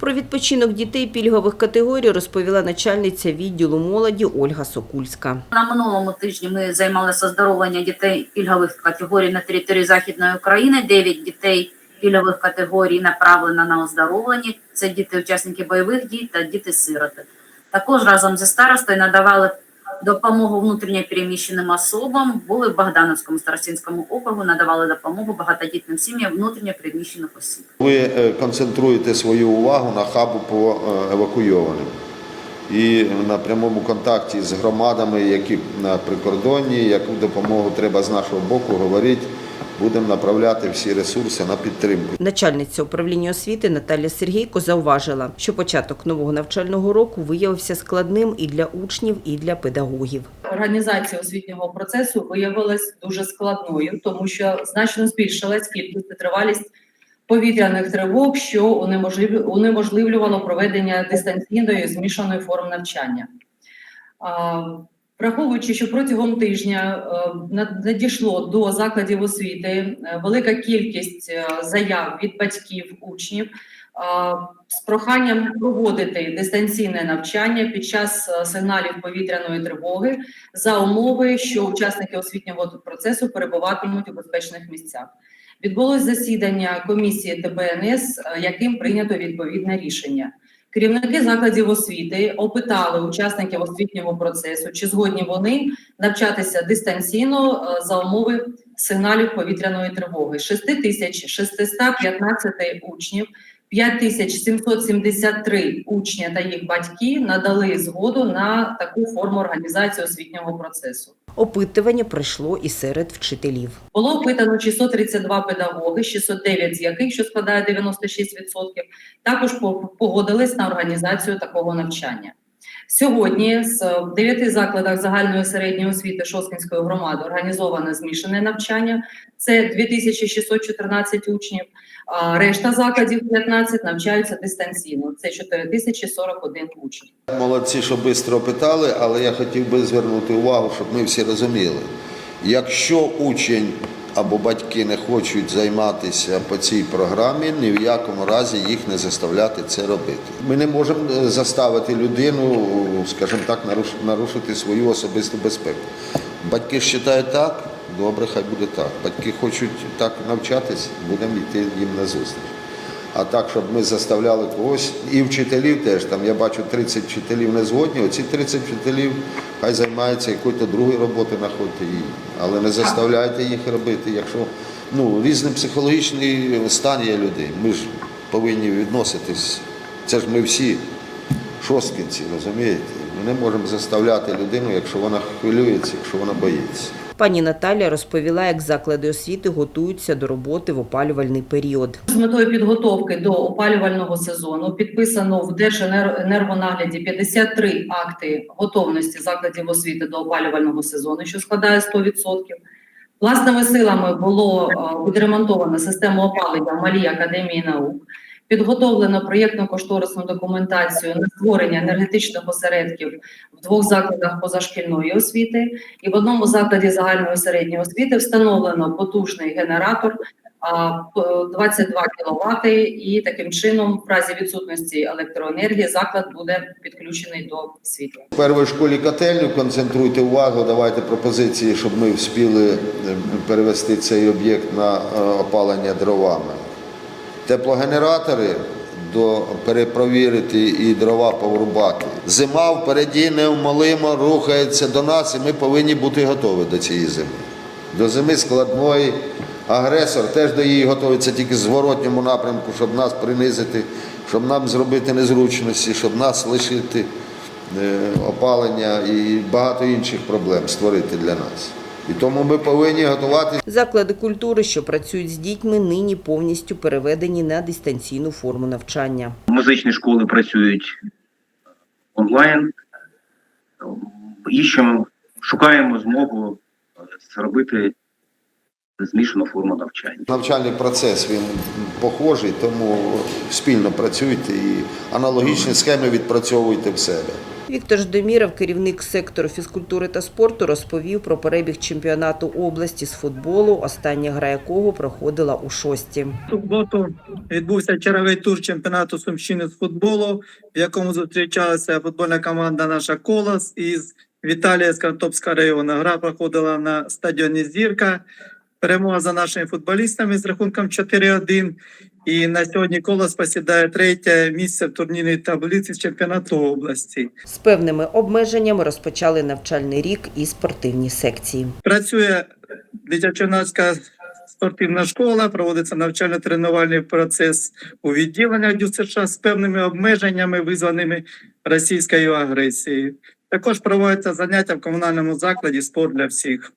Про відпочинок дітей пільгових категорій розповіла начальниця відділу молоді Ольга Сокульська. На минулому тижні ми займалися здоровлення дітей пільгових категорій на території Західної України. Дев'ять дітей пільгових категорій направлено на оздоровлення. Це діти учасники бойових дій та діти-сироти. Також разом зі старостою надавали допомогу внутрішньо переміщеним особам. Були в Богдановському старостинському округу, надавали допомогу багатодітним сім'ям внутрішньо переміщених осіб. Ви е, концентруєте свою увагу на хабу по е, евакуйованим. І на прямому контакті з громадами, які на прикордонні, яку допомогу треба з нашого боку говорити, будемо направляти всі ресурси на підтримку. Начальниця управління освіти Наталя Сергійко зауважила, що початок нового навчального року виявився складним і для учнів, і для педагогів. Організація освітнього процесу виявилась дуже складною, тому що значно збільшилась кількість і тривалість повітряних тривог, що унеможлив- унеможливлювало проведення дистанційної змішаної форм навчання. Враховуючи, що протягом тижня е, надійшло до закладів освіти е, велика кількість е, заяв від батьків учнів з проханням проводити дистанційне навчання під час сигналів повітряної тривоги за умови, що учасники освітнього процесу перебуватимуть у безпечних місцях. Відбулось засідання комісії ТБНС, яким прийнято відповідне рішення. Керівники закладів освіти опитали учасників освітнього процесу, чи згодні вони навчатися дистанційно е, за умови сигналів повітряної тривоги. 6615 учнів, 5773 учня та їх батьки надали згоду на таку форму організації освітнього процесу. Опитування пройшло і серед вчителів. Було опитано 632 педагоги, 609 з яких, що складає 96%, також по- погодились на організацію такого навчання. Сьогодні з в дев'яти закладах загальної середньої освіти Шоскінської громади організоване змішане навчання. Це 2614 учнів. А решта закладів 15 навчаються дистанційно. Це 4041 учень. Молодці, що швидко опитали, але я хотів би звернути увагу, щоб ми всі розуміли. Якщо учень або батьки не хочуть займатися по цій програмі, ні в якому разі їх не заставляти це робити. Ми не можемо е, заставити людину, скажімо так, наруш- нарушити свою особисту безпеку. Батьки вважають так, добре, хай буде так. Батьки хочуть так навчатись, будемо йти їм на зустріч. А так, щоб ми заставляли когось, і вчителів теж там я бачу 30 вчителів не згодні. Оці 30 вчителів хай займаються якоюсь другою роботою, знаходьте її, але не заставляйте їх робити. Якщо ну різний психологічний стан є людей, ми ж повинні відноситись. Це ж ми всі шосткинці, розумієте? Ми не можемо заставляти людину, якщо вона хвилюється, якщо вона боїться. Пані Наталя розповіла, як заклади освіти готуються до роботи в опалювальний період. З метою підготовки до опалювального сезону підписано в Держенергонагляді 53 акти готовності закладів освіти до опалювального сезону, що складає 100%. Власними силами було е, відремонтовано систему опалення в Малій академії наук. Підготовлено проєктно-кошторисну документацію на створення енергетичних осередків в двох закладах позашкільної освіти, і в одному закладі загальної середньої освіти встановлено потужний генератор а, п- 22 кВт, і таким чином, в разі відсутності електроенергії, заклад буде підключений до світла. В першій школі котельню концентруйте увагу, давайте пропозиції, щоб ми вспіли е, перевести цей об'єкт на е, опалення дровами. Теплогенератори до перепровірити і дрова поврубати. Зима впереді неумолимо рухається до нас, і ми повинні бути готові до цієї зими. До зими складної. Агресор теж до її готується тільки в зворотньому напрямку, щоб нас принизити, щоб нам зробити незручності, щоб нас лишити е, опалення і багато інших проблем створити для нас. І тому ми повинні готувати Заклади культури, що працюють з дітьми, нині повністю переведені на дистанційну форму навчання. Музичні школи працюють онлайн. Іщемо, шукаємо змогу зробити змішану форму навчання. Навчальний процес він похожий, тому спільно працюйте і аналогічні схеми відпрацьовуйте в себе. Віктор Ждоміров, керівник сектору фізкультури та спорту, розповів про перебіг чемпіонату області з футболу, остання гра якого проходила у шості. Суботу відбувся черговий тур чемпіонату Сумщини з футболу, в якому зустрічалася футбольна команда наша Колос із Віталія з Картопського району. Гра проходила на стадіоні Зірка. Перемога за нашими футболістами з рахунком 4-1. І на сьогодні Колос посідає третє місце в турнірній таблиці з чемпіонату області. З певними обмеженнями розпочали навчальний рік і спортивні секції. Працює дитячо-юнацька спортивна школа, проводиться навчально-тренувальний процес у відділеннях ДЮСШ з певними обмеженнями, визваними російською агресією. Також проводяться заняття в комунальному закладі спорт для всіх.